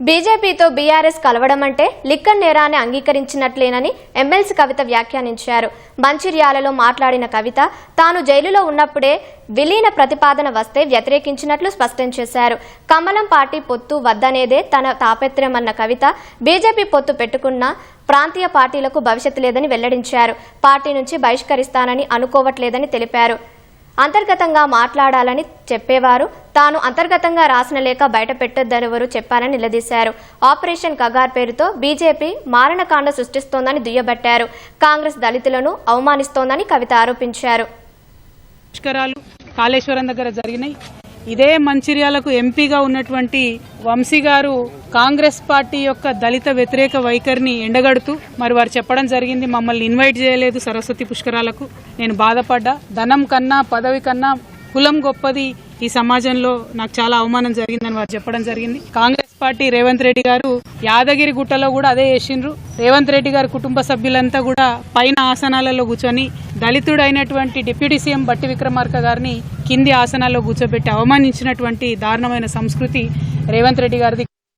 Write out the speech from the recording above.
బీజేపీతో బీఆర్ఎస్ కలవడం అంటే లిక్కర్ నేరాన్ని అంగీకరించినట్లేనని ఎమ్మెల్సీ కవిత వ్యాఖ్యానించారు. మంచిర్యాలలో మాట్లాడిన కవిత తాను జైలులో ఉన్నప్పుడే విలీన ప్రతిపాదన వస్తే వ్యతిరేకించినట్లు స్పష్టం చేశారు. కమలం పార్టీ పొత్తు వద్దనేదే తన తాపత్రయమన్న కవిత బీజేపీ పొత్తు పెట్టుకున్న ప్రాంతీయ పార్టీలకు భవిష్యత్తు లేదని వెల్లడించారు. పార్టీ నుంచి బహిష్కరిస్తానని అనుకోవట్లేదని తెలిపారు. అంతర్గతంగా మాట్లాడాలని చెప్పేవారు తాను అంతర్గతంగా రాసిన లేఖ బయటపెట్టొద్దని పెట్టొద్దనెవరు చెప్పారని నిలదీశారు. ఆపరేషన్ కగార్ పేరుతో బీజేపీ మారణకాండ సృష్టిస్తోందని దుయ్యబట్టారు. కాంగ్రెస్ దళితులను అవమానిస్తోందని కవిత ఆరోపించారు. పుష్కరాలు కాళేశ్వరం దగ్గర జరిగినాయి. ఇదే మంచిర్యాలకు ఎంపీగా ఉన్నటువంటి వంశీ గారు కాంగ్రెస్ పార్టీ యొక్క దళిత వ్యతిరేక వైఖరిని ఎండగడుతూ మరి వారు చెప్పడం జరిగింది మమ్మల్ని ఇన్వైట్ చేయలేదు సరస్వతి పుష్కరాలకు. నేను బాధపడ్డా. ధనం కన్నా పదవి కన్నా కులం గొప్పది ఈ సమాజంలో నాకు చాలా అవమానం జరిగిందని వారు చెప్పడం జరిగింది. కాంగ్రెస్ పార్టీ రేవంత్ రెడ్డి గారు యాదగిరి గుట్టలో కూడా అదే చేసిండ్రు. రేవంత్ రెడ్డి గారి కుటుంబ సభ్యులంతా కూడా పైన ఆసనాలలో కూర్చొని దళితుడైనటువంటి డిప్యూటీ సీఎం బట్టి విక్రమార్క గారిని కింది ఆసనాల్లో కూర్చోబెట్టి అవమానించినటువంటి దారుణమైన సంస్కృతి రేవంత్ రెడ్డి గారిది.